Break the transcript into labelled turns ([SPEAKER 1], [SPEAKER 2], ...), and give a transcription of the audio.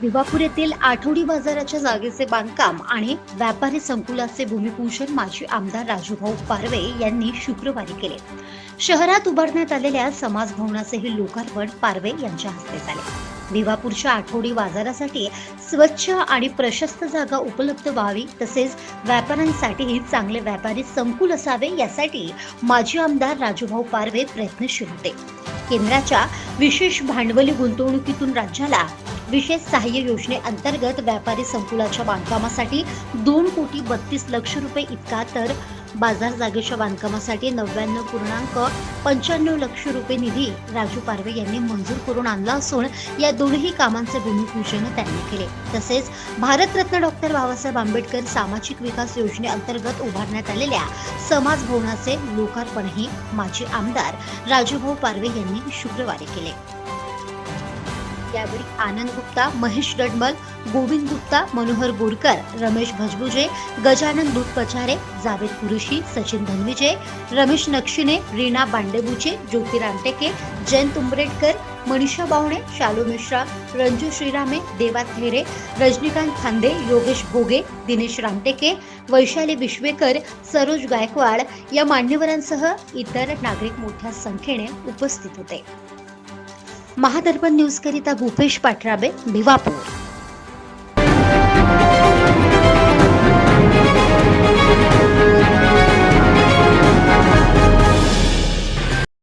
[SPEAKER 1] भिवापूर येथील आठवडी बाजाराच्या जागेचे बांधकाम आणि व्यापारी संकुलाचे भूमिपूजन माजी आमदार राजूभाऊ पारवे यांनी शुक्रवारी केले. शहरात उभारण्यात आलेल्या समाज भवनाचेही लोकार्पण पारवे यांच्या हस्ते झाले. भिवापूरच्या आठवडी बाजारासाठी स्वच्छ आणि प्रशस्त जागा उपलब्ध व्हावी तसेच व्यापाऱ्यांसाठीही चांगले व्यापारी संकुल असावे यासाठी माजी आमदार राजूभाऊ पारवे प्रयत्नशील होते. केंद्राच्या विशेष भांडवली गुंतवणुकीतून राज्याला विशेष सहाय्य योजनेअंतर्गत व्यापारी संकुलाच्या बांधकामासाठी दोन कोटी बत्तीस लक्ष रुपये इतका तर बाजार जागेच्या बांधकामासाठी नव्याण्णव पूर्णांक पंच्याण्णव लक्ष रुपये निधी राजू पारवे यांनी मंजूर करून आणला असून या दोन्ही कामांचे भूमिपूजन त्यांनी केले. तसेच भारतरत्न डॉक्टर बाबासाहेब आंबेडकर सामाजिक विकास योजनेअंतर्गत उभारण्यात आलेल्या समाज भवनाचे लोकार्पणही माजी आमदार राजूभाऊ पारवे यांनी शुक्रवारी केले. यावेळी आनंद गुप्ता महेश डडमल गोविंद गुप्ता मनोहर बोरकर रमेश भजबुजे गजानन दूधपचारे जावेद कुरुशी सचिन धनविजय रमेश नक्षिने रीना बांडेबुचे ज्योती रामटेके जयंत उंबरेडकर मनीषा बावणे शालू मिश्रा रंजू श्रीरामे देवा थेरे रजनीकांत खांदे योगेश भोगे दिनेश रामटेके वैशाली विश्वेकर सरोज गायकवाड या मान्यवरांसह इतर नागरिक मोठ्या संख्येने उपस्थित होते. महादर्पण न्यूजकरिता भूपेश पाठराबे भिवापूर.